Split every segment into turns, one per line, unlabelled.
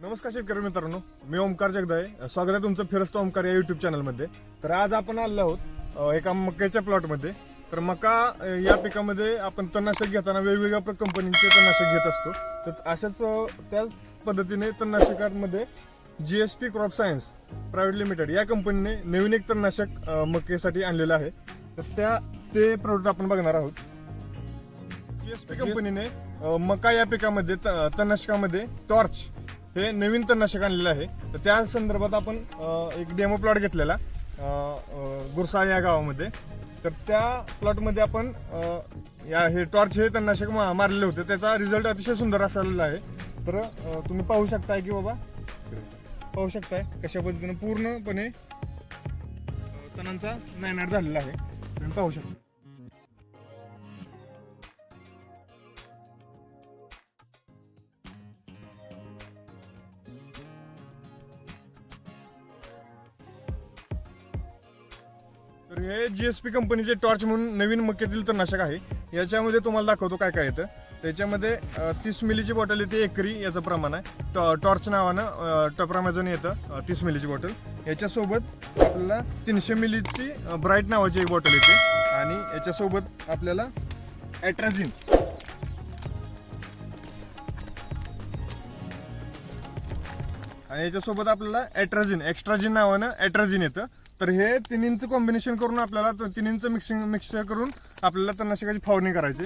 नमस्कार शेतकरी मित्रांनो मी ओमकार जगदाय स्वागत आहे तुमचं फिरस्त ओमकार या युट्यूब चॅनलमध्ये तर आज आपण आलो आहोत एका मक्याच्या प्लॉटमध्ये तर मका या पिकामध्ये आपण तणनाशक घेताना वेगवेगळ्या कंपनीचे तणनाशक घेत असतो. तर अशाच त्याच पद्धतीने तणनाशकांमध्ये G S P crop science private limited या कंपनीने नवीन एक तणनाशक अ, मक्यासाठी आणलेलं आहे. तर त्या ते प्रोडक्ट आपण बघणार आहोत. जीएसपी कंपनीने अ, मका या पिकामध्ये तणनाशकामध्ये टॉर्च हे नवीन तणनाशक आणलेलं आहे. तर त्या संदर्भात आपण एक डेमो प्लॉट घेतलेला गुरसा या गावामध्ये. तर त्या प्लॉटमध्ये आपण या हे टॉर्च हे तणनाशक मा- मारलेले होते. त्याचा रिझल्ट अतिशय सुंदर असलेला आहे. तर तुम्ही पाहू शकताय की बाबा पाहू शकताय कशा पद्धतीनं पूर्णपणे तणांचा नायनाट झालेला आहे. तुम्ही पाहू शकता. तर हे जीएसपी कंपनीचे टॉर्च म्हणून नवीन मक्यातील तणनाशक आहे. याच्यामध्ये तुम्हाला दाखवतो काय काय येतं. त्याच्यामध्ये तीस मिलीची बॉटल येते एकरी याचं प्रमाण आहे. टॉ- टॉर्च नावानं टॉप्रॅमेझॉन येतं तीस मिलीची बॉटल याच्यासोबत आपल्याला तीनशे मिलीची ब्राईट नावाची एक बॉटल येते. आणि याच्यासोबत आपल्याला ॲट्राझिन आणि याच्यासोबत आपल्याला ॲट्राझिन एक्स्ट्राझिन नावानं ॲट्राझिन येतं. तर हे तिन्हींचं कॉम्बिनेशन करून आपल्याला त- तिन्हींचं मिक्सिंग मिक्सर करून आपल्याला तणनाशकाची फवारणी करायची.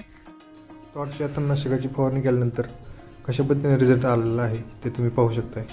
टॉर्च तणनाशकाची फवारणी केल्यानंतर कशा पद्धतीने रिझल्ट आलेला आहे ते तुम्ही पाहू शकताय.